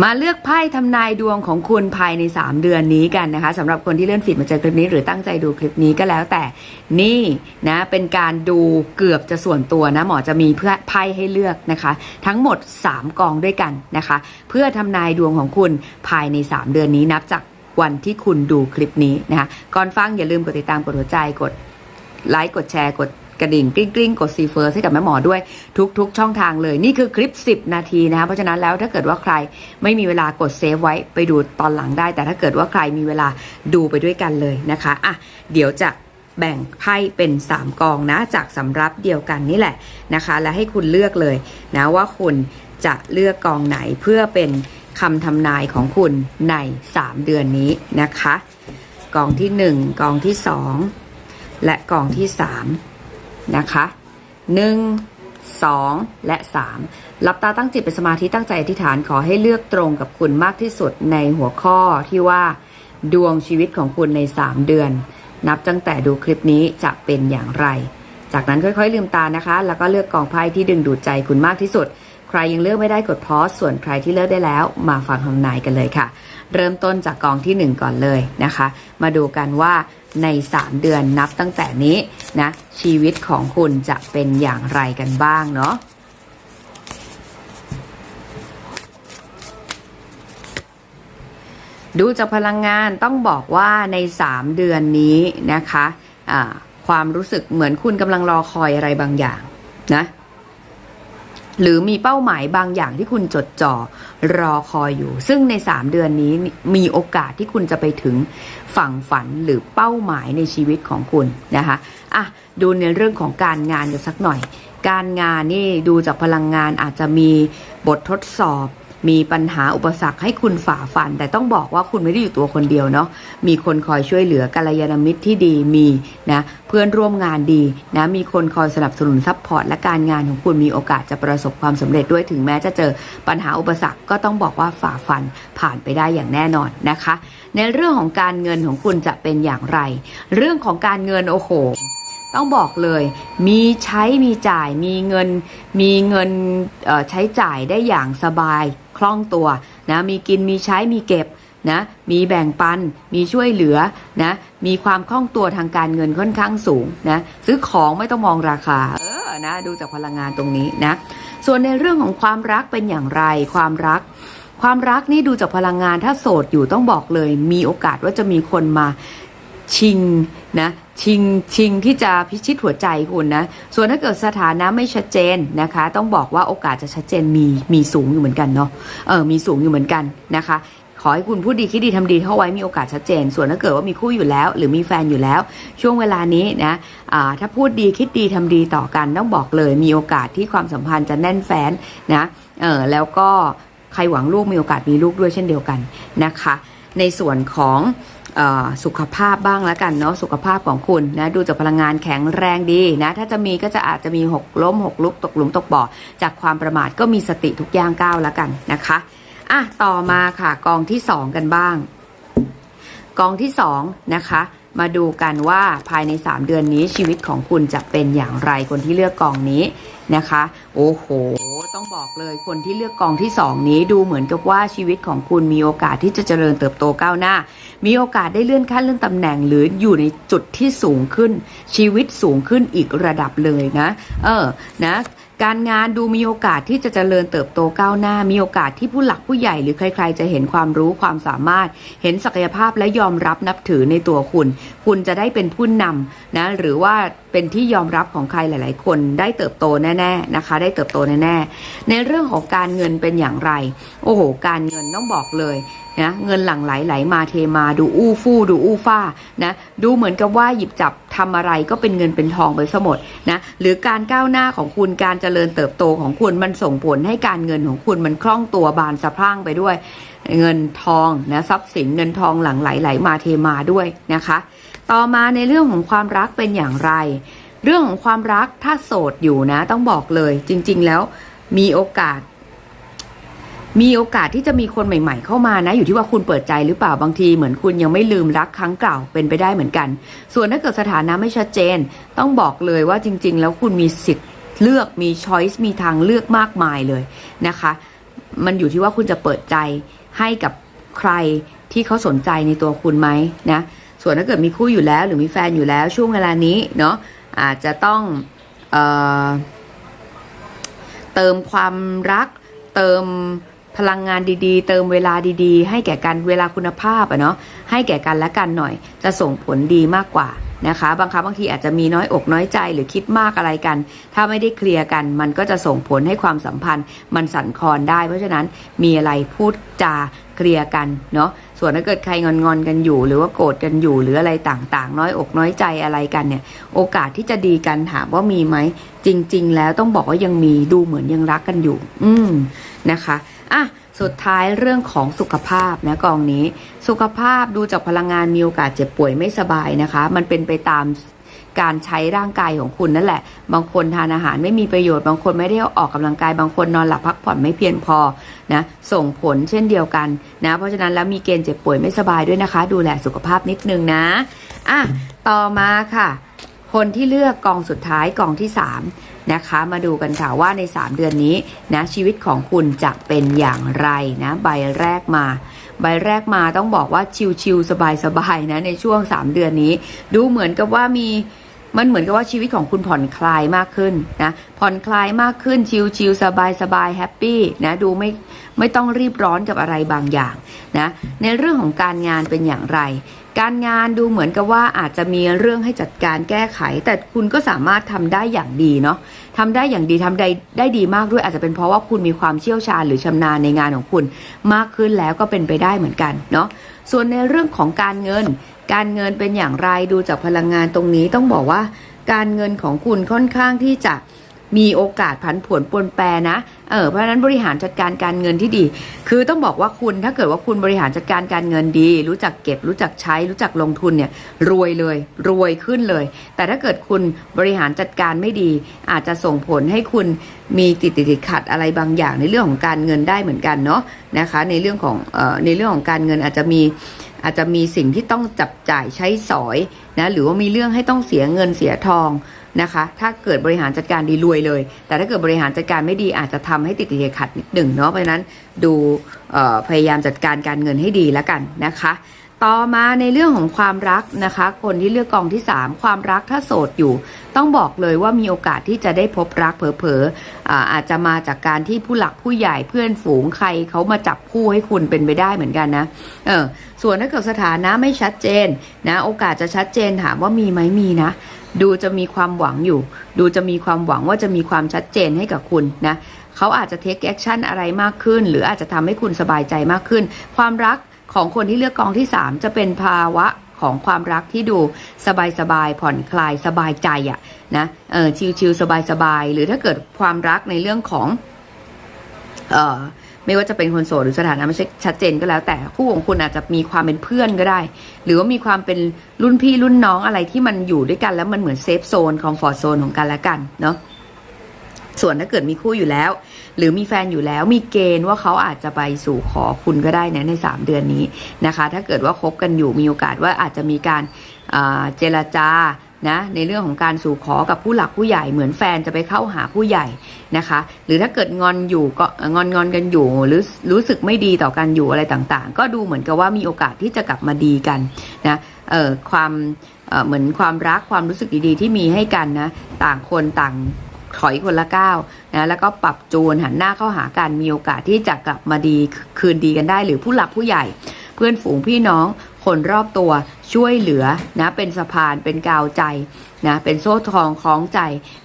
มาเลือกไพ่ทำนายดวงของคุณภายใน 3 เดือนนี้กันนะคะสำหรับคนที่เลื่อนฟีดมาเจอคลิปนี้ หรือตั้งใจดูคลิปนี้ก็แล้วแต่นี่นะเป็นการดูเกือบจะส่วนตัวนะหมอจะมีเพื่อไพ่ให้เลือกนะคะ ทั้งหมด 3 กองด้วยกันนะคะ เพื่อทำนายดวงของคุณภายใน 3 เดือนนี้นับจากวันที่คุณดูคลิปนี้นะคะก่อนฟังอย่าลืมกดติดตามกดหัวใจกดไลค์กดแชร์กด กระดิ่งกริ๊งกริ๊งกดซีเฟิร์สให้กับแม่หมอด้วยทุกๆ ช่องทางเลย นี่คือคลิป 10 นาทีนะคะเพราะฉะนั้นแล้วถ้าเกิดว่าใครไม่มีเวลากดเซฟไว้ไปดูตอนหลังได้ แต่ถ้าเกิดว่าใครมีเวลาดูไปด้วยกันเลยนะคะอะเดี๋ยวจะแบ่งไพ่เป็น 3 กองนะ จากสำรับเดียวกันนี่แหละนะคะ และให้คุณเลือกเลยนะว่าคุณจะเลือกกองไหนเพื่อเป็นคำทำนายของคุณใน 3 เดือนนี้นะคะ กองที่ 1 กองที่ 2 และกองที่ 3 นะคะ1 2และ3หลับตาตั้งจิตเป็นสมาธิตั้งใจอธิษฐานขอให้เลือกตรงกับคุณมากที่สุดในหัวข้อที่ว่าดวงชีวิตของคุณใน 3 เดือน นับตั้งแต่ดูคลิปนี้จะเป็นอย่างไร จากนั้นค่อยๆ ลืมตานะคะ แล้วก็เลือกกองไพ่ที่ดึงดูดใจคุณมากที่สุด ใครยังเลือกไม่ได้กดพอสส่วนใครที่เลือกได้แล้ว มาฟังคำนายกันเลยค่ะ เริ่มต้นจากกองที่ 1 ก่อนเลยนะคะ มาดูกันว่า ใน 3 เดือนนับตั้งแต่นี้นะชีวิตของคุณจะเป็นอย่างไรกันบ้างเนาะดูจากพลังงานต้องบอกว่าใน 3 เดือนนี้นะคะะความรู้สึกเหมือนคุณกำลังรอคอยอะไรบางอย่างนะ หรือมีเป้าหมายบางอย่างที่คุณจดจ่อรอคอยอยู่ ซึ่งใน 3 เดือนนี้มีโอกาสที่คุณจะไปถึงฝั่งฝันหรือเป้าหมายในชีวิตของคุณนะคะอะดูในเรื่องของการงานกันสักหน่อย การงานนี่ดูจากพลังงานอาจจะมีบททดสอบ มีปัญหาอุปสรรคให้คุณฝ่าฟัน แต่ต้องบอกว่าคุณไม่ได้อยู่ตัวคนเดียวเนาะมีคนคอยช่วยเหลือกัลยาณมิตรที่ดีมีนะเพื่อนร่วมงานดีนะมีคนคอยสนับสนุนซัพพอร์ตและการงานของคุณมีโอกาสจะประสบความสำเร็จด้วยถึงแม้จะเจอปัญหาอุปสรรคก็ต้องบอกว่าฝ่าฟันผ่านไปได้อย่างแน่นอนนะคะ ในเรื่องของการเงินของคุณจะเป็นอย่างไร เรื่องของการเงินโอ้โห ต้องบอกเลย มีใช้มีจ่าย มีเงิน มีเงินใช้จ่ายได้อย่างสบายคล่องตัวนะ มีกินมีใช้มีเก็บนะ มีแบ่งปัน มีช่วยเหลือนะ มีความคล่องตัวทางการเงินค่อนข้างสูงนะ ซื้อของไม่ต้องมองราคา เออ นะ ดูจากพลังงานตรงนี้นะ ส่วนในเรื่องของความรักเป็นอย่างไร ความรัก ความรักนี่ดูจากพลังงานถ้าโสดอยู่ต้องบอกเลย มีโอกาสว่าจะมีคนมา ชิงนะชิงชิงที่จะพิชิตหัวใจคุณนะ ส่วนถ้าเกิดสถานะไม่ชัดเจนนะคะ ต้องบอกว่าโอกาสจะชัดเจนมีมีสูงอยู่เหมือนกันเนาะเออมีสูงอยู่เหมือนกันนะคะ ขอให้คุณพูดดีคิดดีทำดีเข้าไว้มีโอกาสชัดเจน ส่วนถ้าเกิดว่ามีคู่อยู่แล้ว หรือมีแฟนอยู่แล้ว ช่วงเวลานี้นะอ่าถ้าพูดดีคิดดีทำดีต่อกันต้องบอกเลย มีโอกาสที่ความสัมพันธ์จะแน่นแฟ้นนะเออแล้วก็ใครหวังลูกมีโอกาสมีลูกด้วยเช่นเดียวกันนะคะ ในส่วนของ สุขภาพบ้างแล้วกันเนาะสุขภาพของคุณนะดูจากพลังงานแข็งแรงดีนะถ้าจะมีก็จะอาจจะมีหกล้มหกลุกตกหลุมตกบ่อ จากความประมาทก็มีสติทุกย่างก้าวแล้วกันนะคะอะต่อมาค่ะกองที่ 2 กันบ้าง กองที่2นะคะ มาดูกันว่าภายใน 3 เดือนนี้ชีวิตของคุณจะเป็นอย่างไรคนที่เลือกกองนี้นะคะ โอ้โห ต้องบอกเลยคนที่เลือกกองที่ 2 นี้ดูเหมือนกับว่าชีวิตของคุณมีโอกาสที่จะเจริญเติบโตก้าวหน้า มีโอกาสได้เลื่อนขั้นเลื่อนตำแหน่งหรืออยู่ในจุดที่สูงขึ้น ชีวิตสูงขึ้นอีกระดับเลยนะ เออนะ การงานดูมีโอกาสที่จะเจริญเติบโตก้าวหน้า มีโอกาสที่ผู้หลักผู้ใหญ่หรือใคร ๆ จะเห็นความรู้ความสามารถ เห็นศักยภาพและยอมรับนับถือในตัวคุณ คุณจะได้เป็นผู้นำนะหรือว่าเป็นที่ยอมรับของใครหลาย ๆ คนได้เติบโตแน่ ๆนะคะ ได้เติบโตแน่ๆในเรื่องของการเงินเป็นอย่างไร โอ้โห การเงินต้องบอกเลยนะเงินหลั่งไหลไหลมาเทมาดูอู้ฟู่ดูอู้ฟ้านะดูเหมือนกับว่าหยิบจับทำอะไรก็เป็นเงินเป็นทองไปซะหมดนะหรือการก้าวหน้าของคุณการเจริญเติบโตของคุณมันส่งผลให้การเงินของคุณมันคล่องตัวบานสะพรั่งไปด้วย เงินทองนะทรัพย์สินเงินทองหลั่งไหลไหลมาเทมาด้วยนะคะ ต่อมาในเรื่องของความรักเป็นอย่างไร เรื่องของความรักถ้าโสดอยู่นะ ต้องบอกเลยจริง ๆ แล้วมีโอกาส มีโอกาสที่จะมีคนใหม่ ๆ เข้ามานะ อยู่ที่ว่าคุณเปิดใจหรือเปล่าบางทีเหมือนคุณยังไม่ลืมรักครั้งเก่าเป็นไปได้เหมือนกัน ส่วนถ้าเกิดสถานะไม่ชัดเจน ต้องบอกเลยว่าจริง ๆ แล้วคุณมีสิทธิ์เลือกมีช้อยส์มีทางเลือกมากมายเลยนะคะ มันอยู่ที่ว่าคุณจะเปิดใจให้กับใครที่เขาสนใจในตัวคุณไหมนะส่วนถ้าเกิดมีคู่อยู่แล้ว หรือมีแฟนอยู่แล้วช่วงเวลานี้เนาะอาจจะต้องเอเติมความรักเติม พลังงานดีๆ เติมเวลาดีๆ ให้แก่กันเวลาคุณภาพอะเนาะให้แก่กันและกันหน่อย จะส่งผลดีมากกว่านะคะ บางครั้งบางทีอาจจะมีน้อยอกน้อยใจหรือคิดมากอะไรกัน ถ้าไม่ได้เคลียร์กัน มันก็จะส่งผลให้ความสัมพันธ์ มันสั่นคลอนได้ เพราะฉะนั้นมีอะไรพูดจาเคลียร์กันเนาะส่วนถ้าเกิดใครงอนงอนๆกันอยู่ หรือว่าโกรธกันอยู่หรืออะไรต่างๆ น้อยอกน้อยใจอะไรกันเนี่ย โอกาสที่จะดีกันถามว่ามีไหมจริง ๆ แล้วต้องบอกว่ายังมีดูเหมือนยังรักกันอยู่ อืมนะคะ อะสุดท้ายเรื่องของสุขภาพนะกองนี้ สุขภาพดูจากพลังงานมีโอกาสเจ็บป่วยไม่สบายนะคะ มันเป็นไปตามการใช้ร่างกายของคุณนั่นแหละ บางคนทานอาหารไม่มีประโยชน์ บางคนไม่ได้ออกกำลังกาย บางคนนอนหลับพักผ่อนไม่เพียงพอนะ ส่งผลเช่นเดียวกันนะ เพราะฉะนั้นแล้วมีเกณฑ์เจ็บป่วยไม่สบายด้วยนะคะ ดูแลสุขภาพนิดนึงนะ อะ ต่อมาค่ะ คนที่เลือกกองสุดท้ายกองที่ 3 นะคะ มาดูกันค่ะว่าใน 3 เดือนนี้นะชีวิตของคุณจะเป็นอย่างไรนะใบแรกมา ใบแรกมาต้องบอกว่าชิวๆสบายๆนะในช่วง 3 เดือนนี้ ดูเหมือนกับว่ามี มันเหมือนกับว่าชีวิตของคุณผ่อนคลายมากขึ้นนะผ่อนคลายมากขึ้นชิลๆสบายๆแฮปปี้นะดูไม่ไม่ต้องรีบร้อนกับอะไรบางอย่างนะในเรื่องของการงานเป็นอย่างไร การงานดูเหมือนกับว่าอาจจะมีเรื่องให้จัดการแก้ไข แต่คุณก็สามารถทำได้อย่างดีเนาะทำได้อย่างดีทำได้ได้ดีมากด้วยอาจจะเป็นเพราะว่าคุณมีความเชี่ยวชาญหรือชำนาญในงานของคุณ มากขึ้นแล้วก็เป็นไปได้เหมือนกันเนาะส่วนในเรื่องของการเงิน การเงินเป็นอย่างไรดูจากพลังงานตรงนี้ต้องบอกว่า การเงินของคุณค่อนข้างที่จะมีโอกาสผันผวนปนแปรนะ เออ เพราะฉะนั้นบริหารจัดการการเงินที่ดี คือต้องบอกว่าคุณถ้าเกิดว่าคุณบริหารจัดการการเงินดี รู้จักเก็บ รู้จักใช้ รู้จักลงทุนเนี่ย รวยเลย รวยขึ้นเลย แต่ถ้าเกิดคุณบริหารจัดการไม่ดี อาจจะส่งผลให้คุณมีติดติดขัดอะไรบางอย่างในเรื่องของการเงินได้เหมือนกันเนาะนะคะ ในเรื่องของ เอ่อ ในเรื่องของการเงินอาจจะมี อาจจะมีสิ่งที่ต้องจับจ่ายใช้สอยนะหรือว่ามีเรื่องให้ต้องเสียเงินเสียทองนะคะ ถ้าเกิดบริหารจัดการดีรวยเลย แต่ถ้าเกิดบริหารจัดการไม่ดีอาจจะทำให้ติดติดขัดนิดหนึ่งเนาะเพราะนั้นดูพยายามจัดการการเงินให้ดีแล้วกันนะคะ ต่อมาในเรื่องของความรักนะคะ คนที่เลือกกองที่ 3 ความรักถ้าโสดอยู่ ต้องบอกเลยว่ามีโอกาสที่จะได้พบรักเผลอๆอาอาจจะมาจากการที่ผู้หลักผู้ใหญ่เพื่อนฝูงใครเขามาจับคู่ให้คุณเป็นไปได้เหมือนกันนะเออส่วนถ้าเกิดสถานะไม่ชัดเจนนะโอกาสจะชัดเจนถามว่ามีไหมมีนะดูจะมีความหวังอยู่ ดูจะมีความหวังว่าจะมีความชัดเจนให้กับคุณนะเขาอาจจะเทคแอคชั่นอะไรมากขึ้น หรืออาจจะทำให้คุณสบายใจมากขึ้น ความรัก ของคนที่เลือกกองที่ 3 จะเป็นภาวะของความรักที่ดูสบายสบายๆผ่อนคลายสบายใจอะนะเออชิลๆสบายๆ หรือถ้าเกิดความรักในเรื่องของเอ่อไม่ว่าจะเป็นคนโสดหรือสถานะไม่ใช่ชัดเจนก็แล้ว แต่คู่ของคุณอาจจะมีความเป็นเพื่อนก็ได้ หรือว่ามีความเป็นรุ่นพี่รุ่นน้องอะไรที่มันอยู่ด้วยกันแล้วมันเหมือนเซฟโซนคอมฟอร์ทโซนของกันและกันเนาะ ส่วนถ้าเกิดมีคู่อยู่แล้ว หรือมีแฟนอยู่แล้วมีเกณฑ์ว่าเขาอาจจะไปสู่ขอคุณก็ได้นะใน 3 เดือนนี้นะคะ ถ้าเกิดว่าคบกันอยู่มีโอกาสว่าอาจจะมีการอ่าเจรจานะในเรื่องของการสู่ขอกับผู้หลักผู้ใหญ่เหมือนแฟนจะไปเข้าหาผู้ใหญ่นะคะ หรือถ้าเกิดงอนอยู่ก็งอนงอนกันอยู่ หรือรู้สึกไม่ดีต่อกันอยู่อะไรต่างๆ ก็ดูเหมือนกับว่ามีโอกาสที่จะกลับมาดีกันนะเอ่อความเเหมือนความรักความรู้สึกดีๆ ที่มีให้กันนะต่างคนต่าง ถอยคนละก้าวนะแล้วก็ปรับจูนหันหน้าเข้าหากันมีโอกาสที่จะกลับมาดีคืนดีกันได้ หรือผู้หลักผู้ใหญ่ เพื่อนฝูงพี่น้องคนรอบตัวช่วยเหลือนะเป็นสะพานเป็นกาวใจ นะเป็นโซ่ทองคล้องใจ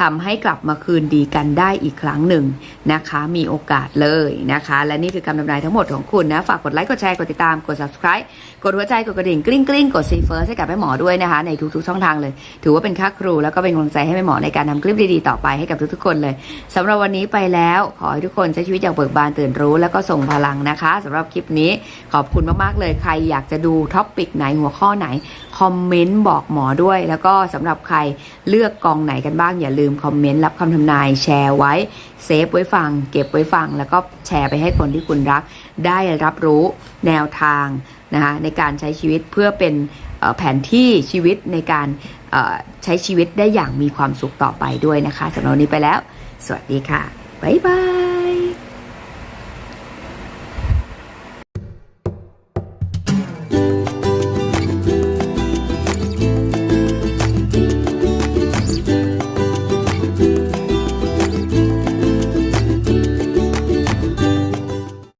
ทำให้กลับมาคืนดีกันได้อีกครั้งหนึ่งนะคะ มีโอกาสเลยนะคะ และนี่คือคำทำนายทั้งหมดของคุณนะ ฝากกดไลค์กดแชร์กดติดตามกด subscribe กดหัวใจกดกระดิ่งกลิ้งกลิ้งกดซีเฟิร์สให้กับแม่หมอด้วยนะคะ ในทุกๆช่องทางเลย ถือว่าเป็นค่าครูแล้วก็เป็นกำลังใจให้แม่หมอในการทำคลิปดีๆต่อไปให้กับทุกๆคนเลยสำหรับวันนี้ไปแล้ว ขอให้ทุกคนใช้ชีวิตอย่างเบิกบานตื่นรู้ แล้วก็ส่งพลังนะคะสำหรับคลิปนี้ขอบคุณมากๆเลยใครอยากจะดูท็อปปิกไหนหัวข้อไหน คอมเมนต์บอกหมอด้วย แล้วก็สำหรับใครเลือกกองไหนกันบ้าง อย่าลืมคอมเมนต์รับคำทำนายแชร์ไว้เซฟไว้ฟัง เก็บไว้ฟัง แล้วก็แชร์ไปให้คนที่คุณรัก ได้รับรู้แนวทางนะคะในการใช้ชีวิตเพื่อเป็นแผนที่ชีวิตในการใช้ชีวิตได้อย่างมีความสุขต่อไปด้วยนะคะสำหรับวันนี้ไปแล้ว สวัสดีค่ะ บ๊ายบาย